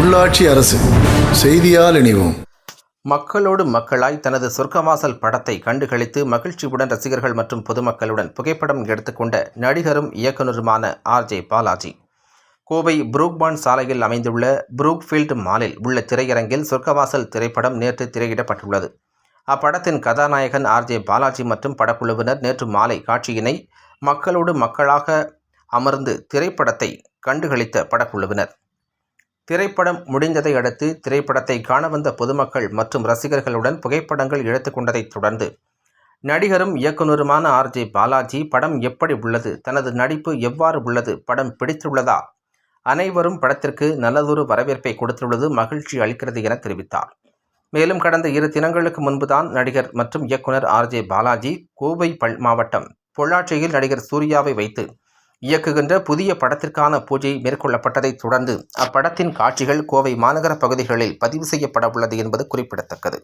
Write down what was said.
உள்ளாட்சி அரசு செய்தியால் இணைவோம். மக்களோடு மக்களாய் தனது சொர்க்கவாசல் படத்தை கண்டுகளித்து மகிழ்ச்சியுடன் ரசிகர்கள் மற்றும் பொதுமக்களுடன் புகைப்படம் எடுத்துக்கொண்ட நடிகரும் இயக்குனருமான ஆர்ஜே பாலாஜி. கோவை புரூக்பான் சாலையில் அமைந்துள்ள புரூக்ஃபீல்டு மாலில் உள்ள திரையரங்கில் சொர்க்கவாசல் திரைப்படம் நேற்று திரையிடப்பட்டுள்ளது. அப்படத்தின் கதாநாயகன் ஆர்ஜே பாலாஜி மற்றும் படக்குழுவினர் நேற்று மாலை காட்சியினை மக்களோடு மக்களாக அமர்ந்து திரைப்படத்தை கண்டுகளித்த படக்குழுவினர். திரைப்படம் முடிந்ததை அடுத்து திரைப்படத்தை காண வந்த பொதுமக்கள் மற்றும் ரசிகர்களுடன் புகைப்படங்கள் எடுத்துக்கொண்டதைத் தொடர்ந்து நடிகரும் இயக்குனருமான ஆர்ஜே பாலாஜி படம் எப்படி உள்ளது தனது நடிப்பு எவ்வாறு உள்ளது படம் பிடித்துள்ளதா? அனைவரும் படத்திற்கு நல்லதொரு வரவேற்பை கொடுத்துள்ளது மகிழ்ச்சி அளிக்கிறது என தெரிவித்தார். மேலும் கடந்த இரு தினங்களுக்கு முன்புதான் நடிகர் மற்றும் இயக்குனர் ஆர்ஜே பாலாஜி கோவை பல் மாவட்டம் பொள்ளாச்சியில் நடிகர் சூர்யாவை வைத்து இயக்குகின்ற புதிய படத்திற்கான பூஜை மேற்கொள்ளப்பட்டதைத் தொடர்ந்து அப்படத்தின் காட்சிகள் கோவை மாநகர பகுதிகளில் பதிவு செய்யப்பட உள்ளது என்பது குறிப்பிடத்தக்கது.